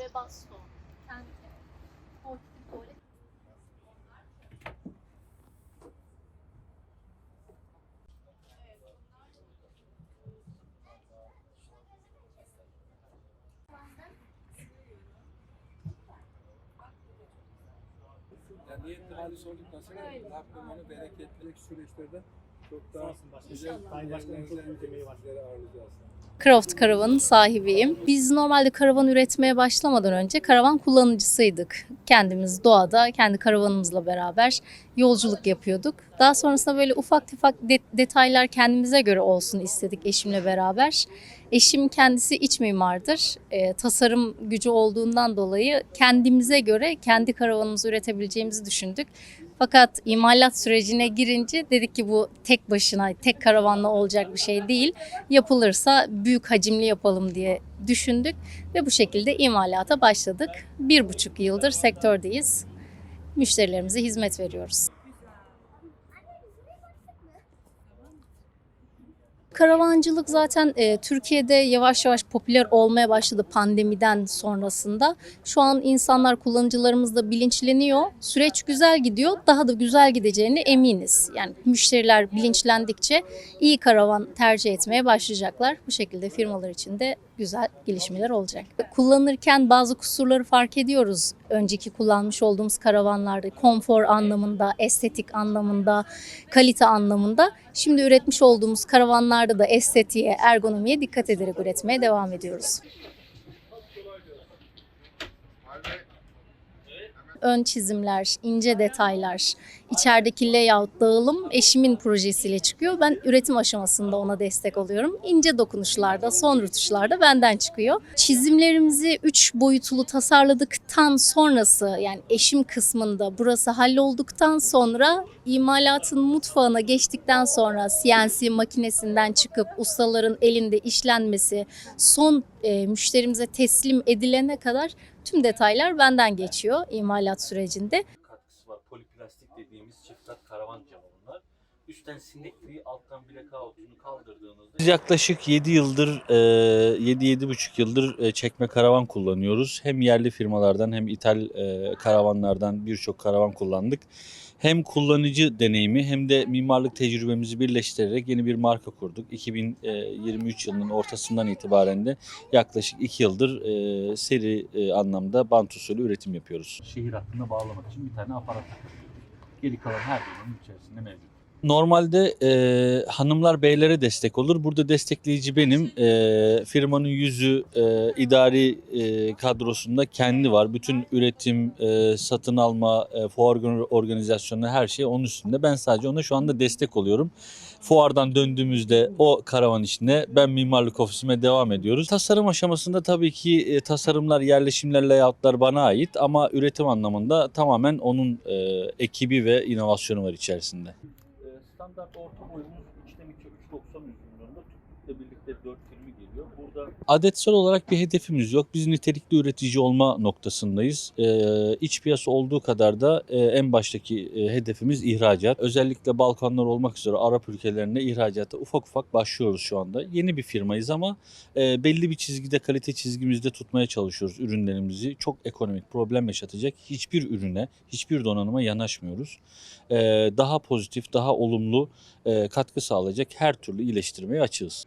ve baston. Kendi portföy Yani niyetli halis olduktan sonra Rabbim onu bereketli süreçlerde çok daha Sağ olsun başkanım. güzel Sayın başkanım çok var. Croft Karavan'ın sahibiyim. Biz normalde karavan üretmeye başlamadan önce karavan kullanıcısıydık. Kendimiz doğada, kendi karavanımızla beraber yolculuk yapıyorduk. Daha sonrasında böyle ufak tefek de- detaylar kendimize göre olsun istedik eşimle beraber. Eşim kendisi iç mimardır. Ee, tasarım gücü olduğundan dolayı kendimize göre kendi karavanımızı üretebileceğimizi düşündük. Fakat imalat sürecine girince dedik ki bu tek başına, tek karavanla olacak bir şey değil yapılırsa büyük hacimli yapalım diye düşündük ve bu şekilde imalata başladık. Bir buçuk yıldır sektördeyiz. Müşterilerimize hizmet veriyoruz. Karavancılık zaten e, Türkiye'de yavaş yavaş popüler olmaya başladı pandemiden sonrasında. Şu an insanlar, kullanıcılarımız da bilinçleniyor. Süreç güzel gidiyor. Daha da güzel gideceğine eminiz. Yani müşteriler bilinçlendikçe iyi karavan tercih etmeye başlayacaklar. Bu şekilde firmalar için de güzel gelişmeler olacak. Kullanırken bazı kusurları fark ediyoruz. Önceki kullanmış olduğumuz karavanlarda konfor anlamında, estetik anlamında, kalite anlamında. Şimdi üretmiş olduğumuz karavanlarda da estetiğe, ergonomiye dikkat ederek üretmeye devam ediyoruz. Ön çizimler, ince detaylar, içerideki layout, dağılım eşimin projesiyle çıkıyor. Ben üretim aşamasında ona destek oluyorum. İnce dokunuşlarda, son rutuşlarda benden çıkıyor. Çizimlerimizi 3 boyutlu tasarladıktan sonrası yani eşim kısmında burası hallolduktan sonra imalatın mutfağına geçtikten sonra CNC makinesinden çıkıp ustaların elinde işlenmesi, son e, müşterimize teslim edilene kadar tüm detaylar benden geçiyor imalat sürecinde. katkısı var. Poliplastik dediğimiz çift kat karavan camı. Üstten sinekliği alttan blackout'unu kaldırdığınızda biz yaklaşık 7 yıldır 7-7,5 yıldır e, çekme karavan kullanıyoruz. Hem yerli firmalardan hem ithal e, karavanlardan birçok karavan kullandık. Hem kullanıcı deneyimi hem de mimarlık tecrübemizi birleştirerek yeni bir marka kurduk. 2023 yılının ortasından itibaren de yaklaşık 2 yıldır e, seri e, anlamda bant usulü üretim yapıyoruz. Şehir hattına bağlamak için bir tane aparat takıyoruz. Geri kalan her bölümün içerisinde mevcut. Normalde e, hanımlar beylere destek olur. Burada destekleyici benim. E, firmanın yüzü e, idari e, kadrosunda kendi var. Bütün üretim, e, satın alma, e, fuar organizasyonu her şey onun üstünde. Ben sadece ona şu anda destek oluyorum. Fuardan döndüğümüzde o karavan içinde ben mimarlık ofisime devam ediyoruz. Tasarım aşamasında tabii ki e, tasarımlar, yerleşimler, layoutlar bana ait ama üretim anlamında tamamen onun e, ekibi ve inovasyonu var içerisinde. Standart orta boyumuz içten içe 3.90 uzunluğunda. Birlikte 4.20 geliyor. Burada adetsel olarak bir hedefimiz yok. Biz nitelikli üretici olma noktasındayız. Ee, iç piyasa olduğu kadar da e, en baştaki e, hedefimiz ihracat. Özellikle Balkanlar olmak üzere Arap ülkelerine ihracata ufak ufak başlıyoruz şu anda. Yeni bir firmayız ama e, belli bir çizgide kalite çizgimizde tutmaya çalışıyoruz ürünlerimizi. Çok ekonomik problem yaşatacak hiçbir ürüne, hiçbir donanıma yanaşmıyoruz. Ee, daha pozitif, daha olumlu e, katkı sağlayacak her türlü iyileştirmeye açığız.